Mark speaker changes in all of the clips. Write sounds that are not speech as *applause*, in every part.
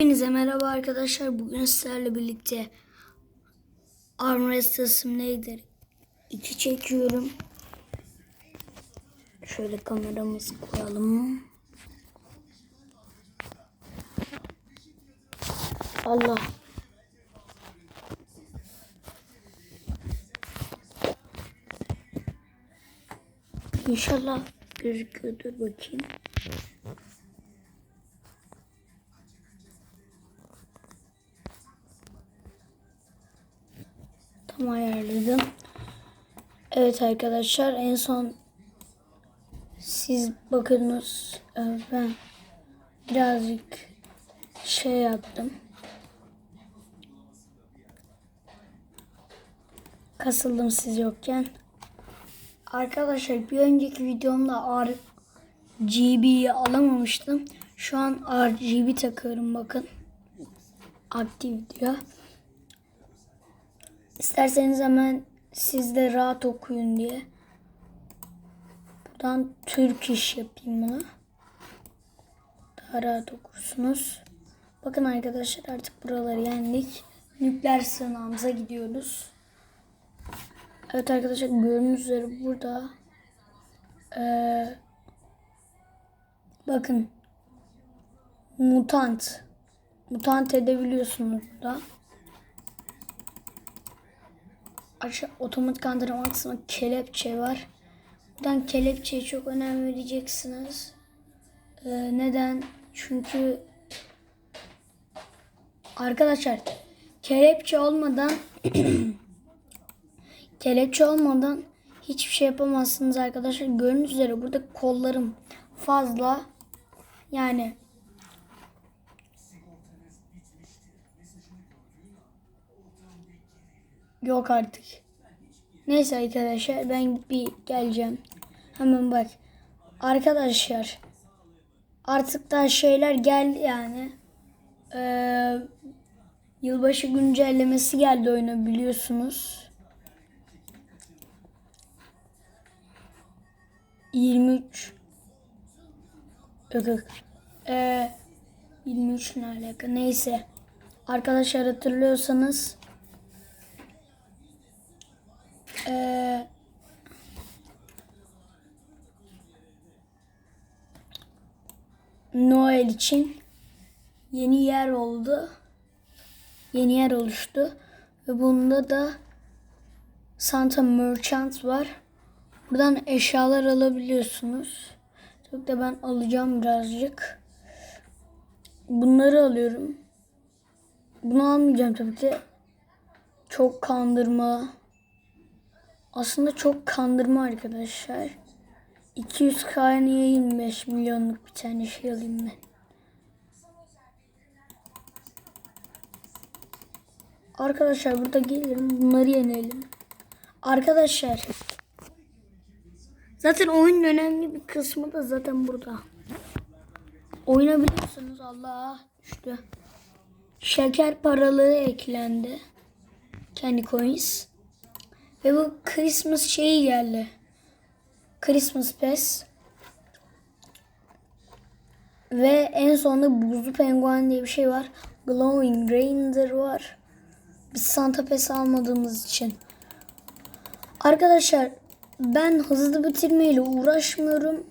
Speaker 1: Hepinize merhaba arkadaşlar. Bugün sizlerle birlikte Armrest Simulator 2 çekiyorum. Şöyle kameramızı koyalım. Allah. İnşallah gözüküyordur bakayım. Tam ayarladım. Evet arkadaşlar en son siz bakınız e, ben birazcık şey yaptım. Kasıldım siz yokken. Arkadaşlar bir önceki videomda RGB'yi alamamıştım. Şu an RGB takıyorum bakın. Aktif diyor. İsterseniz hemen siz de rahat okuyun diye. Buradan Türk iş yapayım bunu. Daha rahat okursunuz. Bakın arkadaşlar artık buraları yendik. Nükleer sığınağımıza gidiyoruz. Evet arkadaşlar gördüğünüz üzere burada ee, bakın mutant mutant edebiliyorsunuz burada. Aşağı otomatik kandırma kısmı kelepçe var. Buradan kelepçeye çok önem vereceksiniz. Ee, neden? Çünkü arkadaşlar kelepçe olmadan *clears throat* kelepçe olmadan hiçbir şey yapamazsınız arkadaşlar. Gördüğünüz üzere burada kollarım fazla. Yani Yok artık. Neyse arkadaşlar ben bir geleceğim. Hemen bak. Arkadaşlar artık da şeyler geldi yani. Ee, yılbaşı güncellemesi geldi oyuna biliyorsunuz. 23 Yok yok. Ee, 23 ne alaka? Neyse. Arkadaşlar hatırlıyorsanız ee, Noel için yeni yer oldu. Yeni yer oluştu. Ve bunda da Santa Merchant var. Buradan eşyalar alabiliyorsunuz. Tabii de ben alacağım birazcık. Bunları alıyorum. Bunu almayacağım tabii ki. Çok kandırma. Aslında çok kandırma arkadaşlar. 200 k'ya 25 milyonluk bir tane şey alayım ben. Arkadaşlar burada gelirim bunları yenelim. Arkadaşlar zaten oyunun önemli bir kısmı da zaten burada. Oynayabiliyorsunuz Allah düştü. Şeker paraları eklendi. Kendi coins. Ve bu Christmas şeyi geldi. Christmas Pass. Ve en sonunda buzlu penguen diye bir şey var. Glowing Reindeer var. Biz Santa Pass almadığımız için. Arkadaşlar ben hızlı bitirmeyle uğraşmıyorum.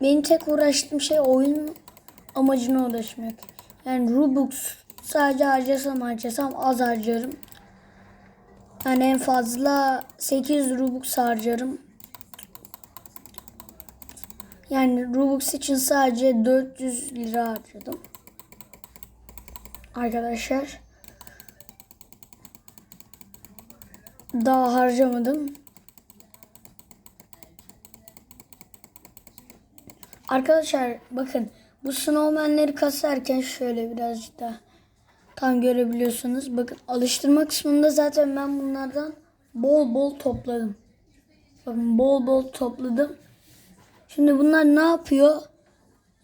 Speaker 1: Benim tek uğraştığım şey oyun amacına ulaşmak. Yani Robux sadece harcasam harcasam az harcarım. Yani en fazla 8 Robux harcarım. Yani Robux için sadece 400 lira harcadım. Arkadaşlar. Daha harcamadım. Arkadaşlar bakın bu snowmanleri kasarken şöyle birazcık daha tam görebiliyorsunuz. Bakın alıştırma kısmında zaten ben bunlardan bol bol topladım. Bakın bol bol topladım. Şimdi bunlar ne yapıyor?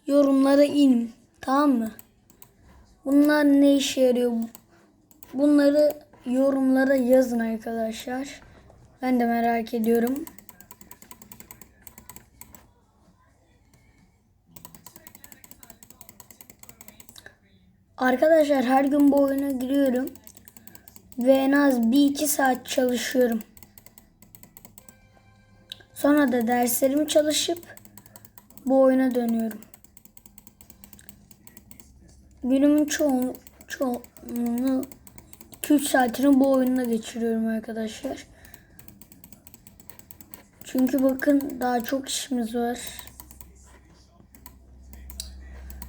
Speaker 1: Yorumlara in. Tamam mı? Bunlar ne işe yarıyor? Bunları yorumlara yazın arkadaşlar. Ben de merak ediyorum. Arkadaşlar her gün bu oyuna giriyorum. Ve en az 1-2 saat çalışıyorum. Sonra da derslerimi çalışıp bu oyuna dönüyorum. Günümün çoğu, çoğunluğunu 2-3 saatini bu oyunda geçiriyorum arkadaşlar. Çünkü bakın daha çok işimiz var.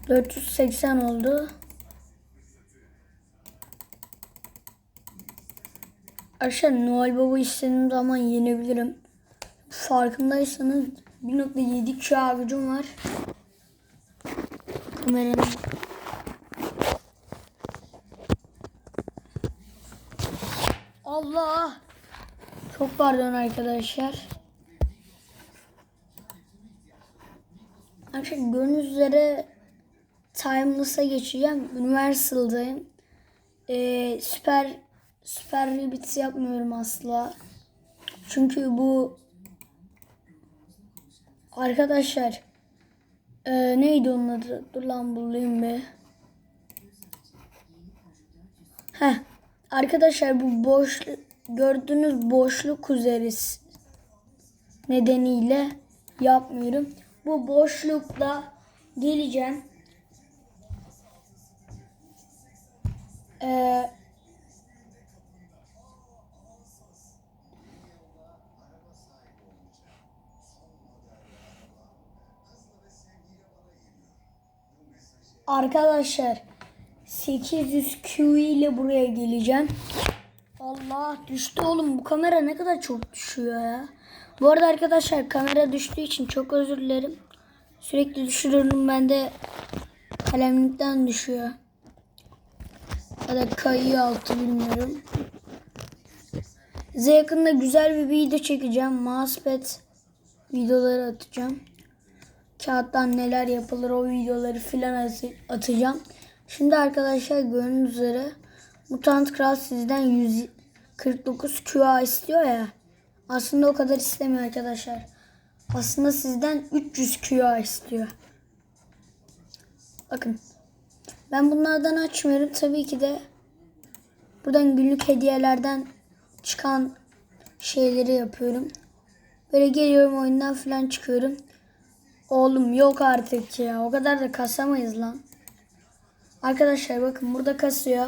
Speaker 1: 480 oldu. Arkadaşlar Noel Baba istediğim zaman yenebilirim. Farkındaysanız 1.7 çağ gücüm var. Kameranın Allah! Çok pardon arkadaşlar. Arkadaşlar gördüğünüz üzere Timeless'a geçeceğim. Universal'dayım. Ee, süper süper Rabbits yapmıyorum asla. Çünkü bu arkadaşlar ee, neydi onun adı? Dur lan bulayım bir. Heh. Arkadaşlar bu boş gördüğünüz boşluk üzeri nedeniyle yapmıyorum. Bu boşlukla geleceğim. Ee, arkadaşlar 800 Q ile buraya geleceğim. Allah düştü oğlum bu kamera ne kadar çok düşüyor ya. Bu arada arkadaşlar kamera düştüğü için çok özür dilerim. Sürekli düşürüyorum ben de kalemlikten düşüyor. Ya da kayıyor altı bilmiyorum. Size yakında güzel bir video çekeceğim. Mousepad videoları atacağım. Kağıttan neler yapılır o videoları filan atacağım. Şimdi arkadaşlar gördüğünüz üzere Mutant Kral sizden 149 QA istiyor ya. Aslında o kadar istemiyor arkadaşlar. Aslında sizden 300 QA istiyor. Bakın. Ben bunlardan açmıyorum. Tabii ki de buradan günlük hediyelerden çıkan şeyleri yapıyorum. Böyle geliyorum oyundan falan çıkıyorum. Oğlum yok artık ya. O kadar da kasamayız lan. Arkadaşlar bakın burada kasıyor.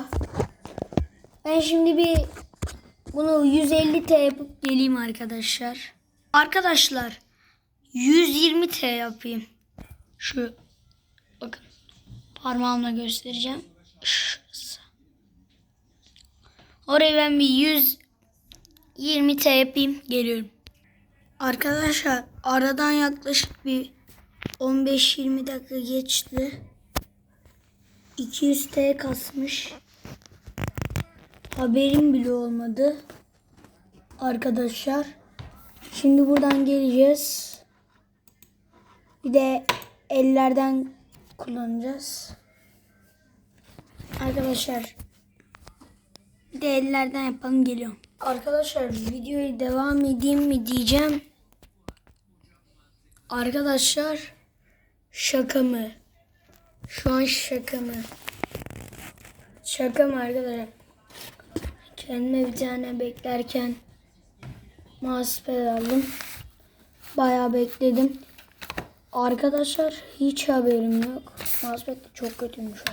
Speaker 1: Ben şimdi bir bunu 150 T yapıp geleyim arkadaşlar. Arkadaşlar 120 T yapayım. Şu bakın parmağımla göstereceğim. Şurası. Orayı ben bir 120 T yapayım geliyorum. Arkadaşlar aradan yaklaşık bir 15-20 dakika geçti. 200 T kasmış. Haberim bile olmadı. Arkadaşlar. Şimdi buradan geleceğiz. Bir de ellerden kullanacağız. Arkadaşlar. Bir de ellerden yapalım geliyorum. Arkadaşlar videoyu devam edeyim mi diyeceğim. Arkadaşlar şaka mı? Şu an şaka mı? Şaka mı arkadaşlar? Kendime bir tane beklerken mousepad aldım. Bayağı bekledim. Arkadaşlar hiç haberim yok. Mousepad çok kötüymüş.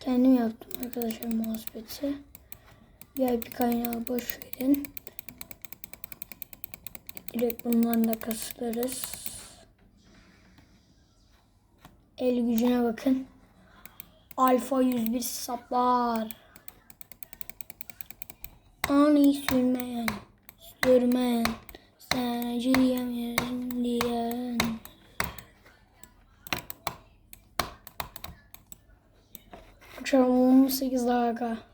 Speaker 1: Kendim yaptım arkadaşlar mousepad'i. VIP kaynağı boş verin. Direkt bundan da kasılırız. El gücüne bakın. Alfa 101 saplar. Ani sürmeyen, sürmeyen, sen acı diyemiyorsun diyen. Akşam 18 dakika.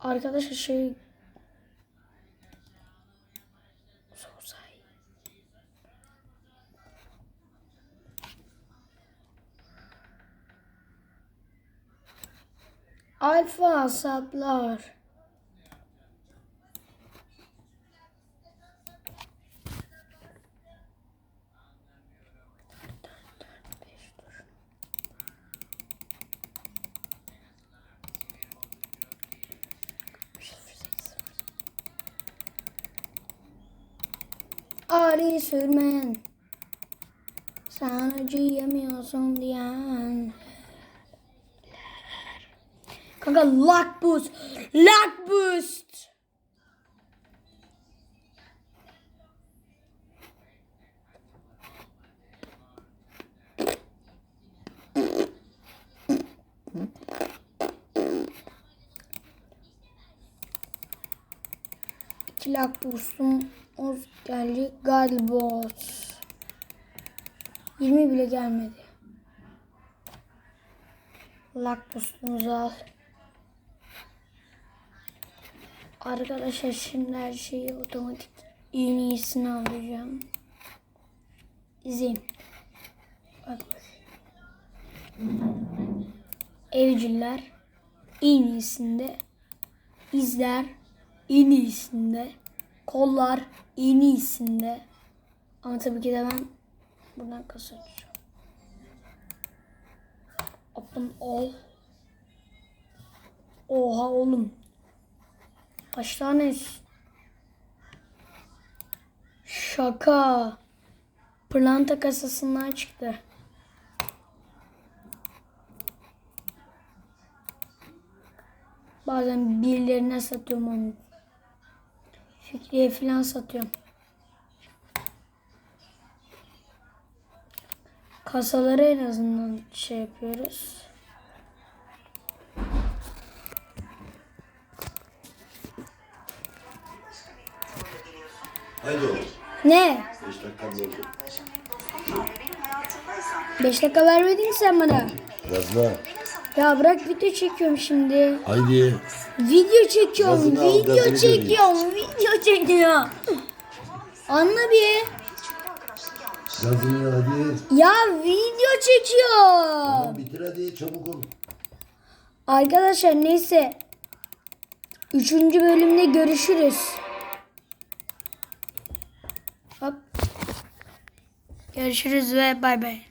Speaker 1: Arkadaşlar şey. Alfa saplar. Ağrı sürmen. Sen acıyamıyorsun diyen. Kanka luck boost. Luck boost. İki luck boost'um Oz geldi galiba 20 bile gelmedi Luck boost'umuzu al Arkadaşlar şimdi her şeyi otomatik en iyisini alacağım. İzleyin. Bak. Evciller en iyisinde. İzler en iyisinde. Kollar en iyisinde. Ama tabii ki de ben buradan kasa açacağım. Open all. Oha oğlum. Kaç tane? Şaka. Planta kasasından çıktı. Bazen birilerine satıyorum onu. Fikriye falan satıyorum. Kasaları en azından şey yapıyoruz.
Speaker 2: Haydi oğlum.
Speaker 1: Ne?
Speaker 2: 5 dakika oldu.
Speaker 1: 5 dakika vermedin sen bana.
Speaker 2: Yazma.
Speaker 1: Ya bırak video çekiyorum şimdi.
Speaker 2: Haydi.
Speaker 1: Video çekiyorum,
Speaker 2: Gazını al,
Speaker 1: video
Speaker 2: gazını
Speaker 1: çekiyorum, video çekiyorum. Anla bir.
Speaker 2: Yazını hadi.
Speaker 1: Ya video çekiyorum.
Speaker 2: Tamam bitir hadi çabuk ol.
Speaker 1: Arkadaşlar neyse. Üçüncü bölümde görüşürüz. Hop. Görüşürüz ve bay bay.